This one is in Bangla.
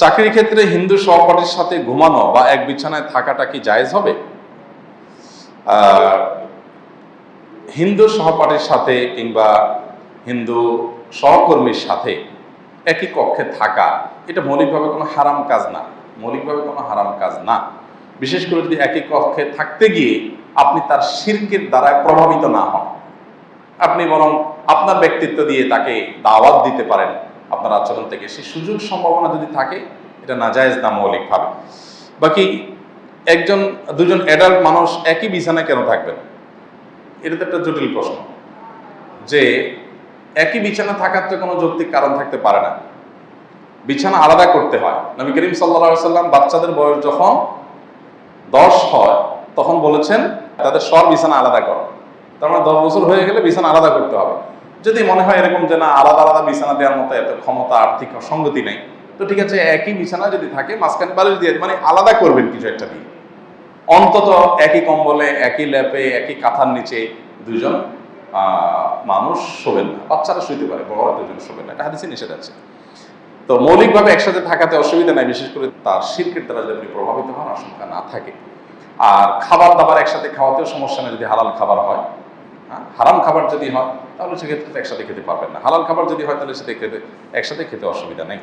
চাকরির ক্ষেত্রে হিন্দু সহপাঠীর সাথে ঘুমানো বা এক বিছানায় থাকাটা কি জায়েজ হবে? হিন্দু সহপাঠীর সাথে কিংবা হিন্দু সহকর্মীর সাথে একই কক্ষে থাকা, এটা মৌলিকভাবে কোনো হারাম কাজ না। মৌলিকভাবে কোনো হারাম কাজ না। বিশেষ করে যদি একই কক্ষে থাকতে গিয়ে আপনি তার শির্কের দ্বারা প্রভাবিত না হন। আপনি বরং আপনার ব্যক্তিত্ব দিয়ে তাকে দাওয়াত দিতে পারেন। আপনার আচরণ থেকে সেই সুযোগ সম্ভাবনা যদি থাকে, এটা না নাজায়েজ না মৌলিকভাবে বাকি একজন, দুজন অ্যাডাল্ট মানুষ একই বিছানায় কেন থাকবেন? এটা তো একটা জটিল প্রশ্ন। যে একই বিছানা থাকার তো কোনো যৌক্তিক কারণ থাকতে পারে না। বিছানা আলাদা করতে হয়। নবী করিম সাল্লা সাল্লাম বাচ্চাদের বয়স যখন দশ হয়, তখন বলেছেন, তাদের সব বিছানা আলাদা করো। তার মানে দশ বছর হয়ে গেলে বিছানা আলাদা করতে হবে। যদি মনে হয় এরকম যে না আলাদা আলাদা বিছানা দেওয়ার মতো এত ক্ষমতা আর্থিক সঙ্গতি নেই তো ঠিক আছে একই বিছানা যদি থাকে মাঝখানে বালিশ দিয়ে মানে আলাদা করবেন কিছু একটা দিয়ে। অন্তত একই কম্বলে একই ল্যাপে একই কাঁথার নিচে দুজন মানুষ শোবেন না। বাচ্চারা শুইতে পারে বড়রা দুজন শোবেন না। এটা হাদিসে নিষেধ আছে। তো মৌলিকভাবে একসাথে থাকাতে অসুবিধা নাই বিশেষ করে তার শিল্পের দ্বারা যদি প্রভাবিত হন আশঙ্কা না থাকে। আর খাবার দাবার একসাথে খাওয়াতেও সমস্যা নেই যদি হালাল খাবার হয়। হ্যাঁ, হারাম খাবার যদি হয় তাহলে সেক্ষেত্রে একসাথে খেতে পারবেন না। হালাল খাবার যদি হয় তাহলে সেটা খেতে একসাথে খেতে অসুবিধা নেই।